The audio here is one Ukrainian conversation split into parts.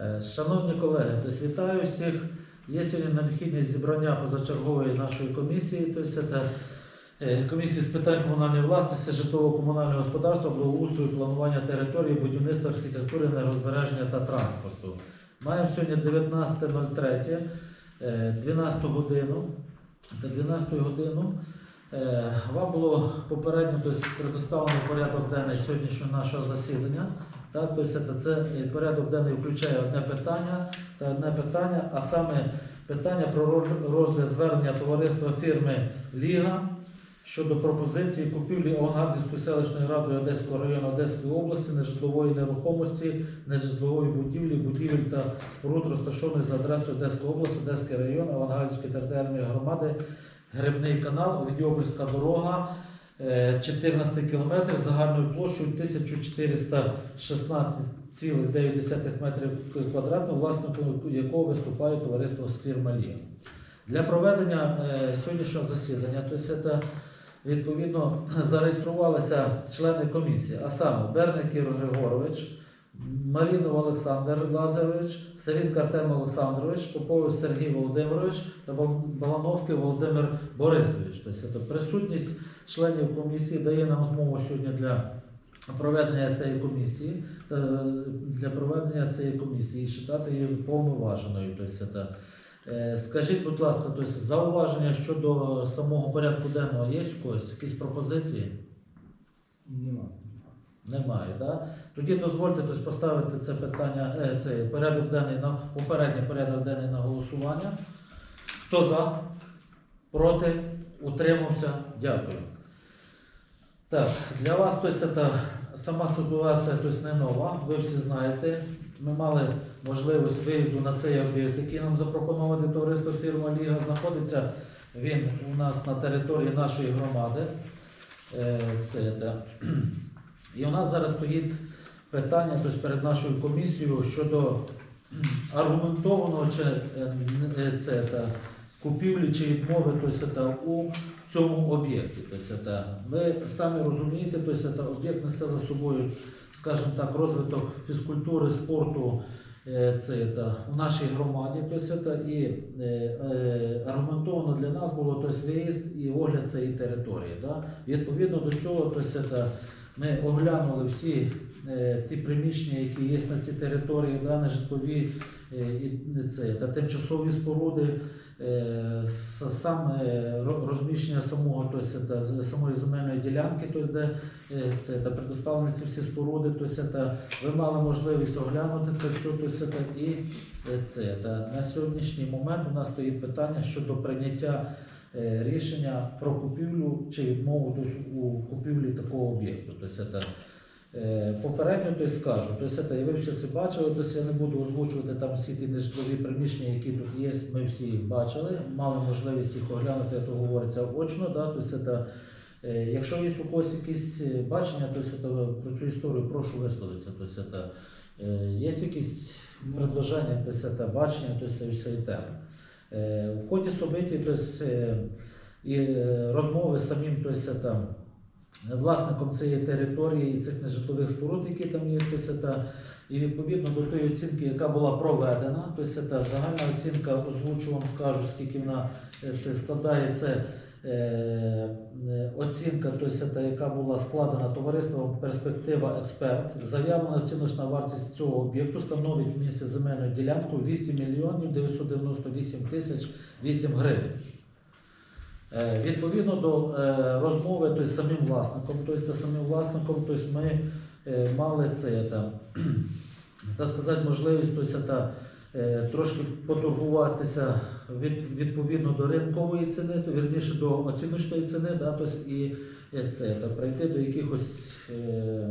Е, Шановні колеги, вітаю всіх. Є сьогодні необхідність зібрання позачергової нашої комісії, тобто це е, комісії з питань комунальної власності, житлово-комунального господарства, благоустрою, планування території, будівництва, архітектури, енергозбереження та транспорту. Маємо сьогодні 19.03, е, 12 годину. До 12 годину е, вам було попередньо тобто, предоставлено порядок денний сьогоднішнього нашого засідання. Так, тобто це, е, порядок денний включає одне питання та одне питання, а саме питання про розгляд звернення товариства фірми Ліга щодо пропозиції купівлі Авангардівської селищної ради Одеського району Одеської області нежитлової нерухомості, нежитлової будівлі, будівель та споруд розташованих за адресою Одеської області, Одеський район, Авангардівської територіальної громади, Грибний канал, Овідіопольська дорога. Е, 14 кілометр загальною площею 1416,9 метрів квадратних, власником якого виступає товариство фірма Для проведення е, сьогоднішнього засідання, тобто відповідно зареєструвалися члени комісії, а саме Берник Ігор Григорович, Марінов Олександр Лазарович, Сирінка Артем Олександрович, Попович Сергій Володимирович та Балановський Володимир Борисович. Тобто присутність членів комісії дає нам змогу сьогодні для проведення цієї комісії, для проведення цієї комісії і вважати її повноваженою. Тобто Е, Скажіть, будь ласка, тобто зауваження щодо самого порядку денного є у когось? Якісь пропозиції? Нема. Немає, так? Тоді дозвольте тобто, поставити це питання, е, цей порядок денний на попередній порядок денний на голосування. Хто за? Проти? Утримався? Дякую. Так, для вас тобто, це сама ситуація тобто, не нова, ви всі знаєте. Ми мали можливість виїзду на цей об'єкт, який нам запропонували товариство фірма Ліга. Знаходиться він у нас на території нашої громади. Е, Це, та. І у нас зараз стоїть питання тобто, перед нашою комісією щодо аргументованого чи, е, е, це, та, купівлі чи відмови тобто, та, у цьому об'єкті. Тобто, ви самі розумієте, тобто, та, об'єкт несе за собою, скажімо так, розвиток фізкультури, спорту. е, Це та, у нашій громаді, тобто, та, і е, е, аргументовано для нас було тобто, виїзд і огляд цієї території. Да? Відповідно до цього, тобто, та, ми оглянули всі е, ті приміщення, які є на цій території, да, нежитлові е, і це, та тимчасові споруди, е, с- саме розміщення самого, тобто, та, самої земельної ділянки, тобто, де е, це, та предоставлені ці всі споруди, тобто, та, ви мали можливість оглянути це все, тобто, та, і е, це, та, на сьогоднішній момент у нас стоїть питання щодо прийняття е, рішення про купівлю чи відмову у купівлі такого об'єкту. Тобто, це, е, попередньо тобто, скажу, тобто, це, і ви все це бачили, тобто, я не буду озвучувати там всі ті нежитлові приміщення, які тут є, ми всі їх бачили, мали можливість їх оглянути, то говориться очно. Да, тобто, це, е, якщо є у когось якісь е, бачення, то про цю історію прошу висловитися. Тобто, це, е, є якісь предложення, тобто, це, бачення тобто, цієї теми. Е, В ході собиті е, і е, розмови з самим це, там, власником цієї території і цих нежитлових споруд, які там є, тобто, це, і відповідно до тої оцінки, яка була проведена, есть, це, загальна оцінка, озвучу вам скажу, скільки вона це складає, це оцінка, тобто, яка була складена товариством Перспектива Експерт. Заявлена оціночна вартість цього об'єкту становить в місці земельну ділянку 8 мільйонів 998 тисяч 8 гривень. Е, Відповідно до е, розмови тобто, самим власником, тобто, самим власником, тобто, ми е, мали це там, так сказати, можливість тобто, е, трошки поторгуватися від, відповідно до ринкової ціни, то, вірніше до оціночної ціни, да, тобто, і е, це, та, прийти до якихось е,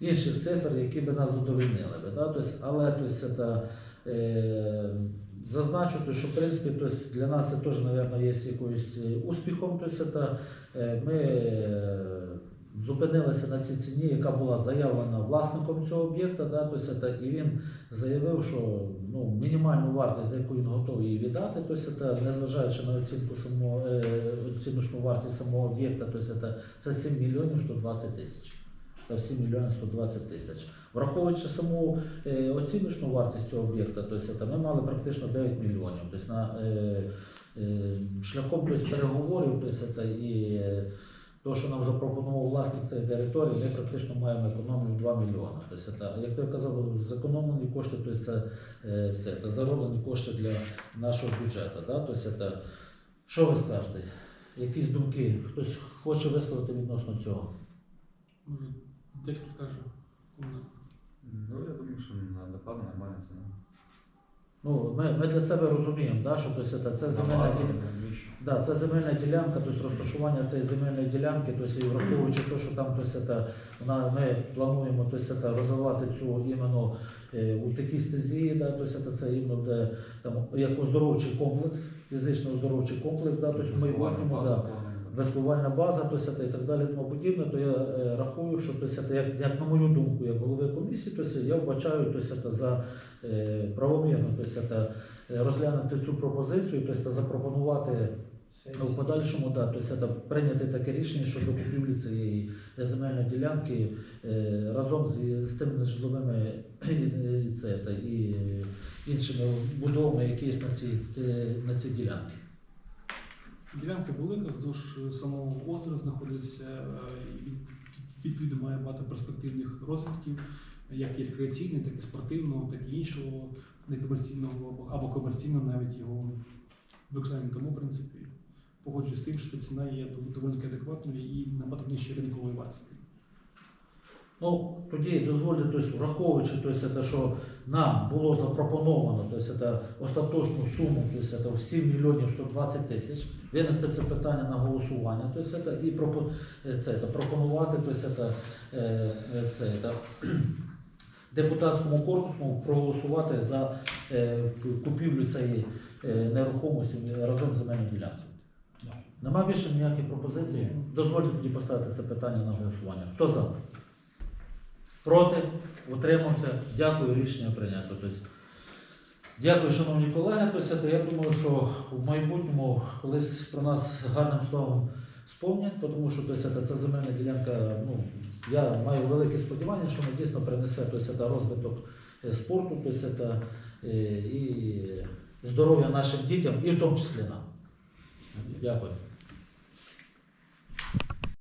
інших цифр, які би нас задовольнили. би, Да, тобто, але тобто, це, та, е, Зазначу, то, що в принципі тобто, для нас це теж, мабуть, є якоюсь е, успіхом. Тобто, та, е, ми е, зупинилися на цій ціні, яка була заявлена власником цього об'єкта. Да, тобто, і він заявив, що ну, мінімальну вартість, за яку він готовий її віддати, тобто, незважаючи на оцінку самого, е, оціночну вартість самого об'єкта, тобто, це 7 мільйонів 120 тисяч. та 7 мільйонів 120 тисяч. Враховуючи саму е, оціночну вартість цього об'єкта, тобто ми мали практично 9 мільйонів. Тобто на, е, шляхом тобто, переговорів тобто, і е, то, що нам запропонував власник цієї території, ми практично маємо економію 2 мільйони. Тобто, як я казав, зекономлені кошти, тобто це, е, це, це зароблені кошти для нашого бюджету. Да? Тобто, це, що ви скажете? Якісь думки? Хтось хоче висловити відносно цього? Може, дядько скаже. Комунал. Ну, я думаю, що на докладно нормальна ціна. Ну, ми, ми для себе розуміємо, да, що тобто, це, це земельна ділянка. Да, це земельна ділянка, тобто розташування цієї земельної ділянки, тобто, і враховуючи те, що там тобто, це, вона, ми плануємо тобто, це, розвивати цю іменно е, у такій стезі, да, тобто, це, це іменно де, там, як оздоровчий комплекс, фізично оздоровчий комплекс, да, тобто, в майбутньому. Да. Веслувальна база, то сяте і так далі, тому подібне, то я е, рахую, що то сяте, як, як на мою думку, як голови комісії, то сяте, я вбачаю то сяте, за е, правомірно то сяте, е, розглянути цю пропозицію, то сяте, запропонувати в подальшому да, то сяте, прийняти таке рішення щодо купівлі цієї земельної ділянки е, разом з, з тими житловими це, та, і іншими будовами, які є на цій, на цій ділянці. Ділянка велика, вздовж самого озера знаходиться е, і відповідно має багато перспективних розвитків, як і рекреаційний, так і спортивного, так і іншого некомерційного або комерційного навіть його виконання. Тому, в принципі, погоджуюсь з тим, що ця ціна є доволі адекватною і набагато нижче ринкової вартості. Ну, тоді дозвольте, тобто, враховуючи тобто, те, що нам було запропоновано тобто, це, остаточну суму тобто, в 7 мільйонів 120 тисяч, винести це питання на голосування тобто, це, і це, пропонувати тобто, це, е, е, це, депутатському корпусу проголосувати за е, купівлю цієї нерухомості разом з земельною ділянкою. Нема більше ніяких пропозицій? Дозвольте тоді поставити це питання на голосування. Хто за? Проти? Утримався? Дякую, рішення прийнято. Тобто, дякую, шановні колеги. Тобто, я думаю, що в майбутньому колись про нас гарним словом спомнять, тому що тобто, ця земельна ділянка, ну, я маю велике сподівання, що вона дійсно принесе тобто, розвиток е, спорту тобто, е, і здоров'я нашим дітям, і в тому числі нам. Дякую.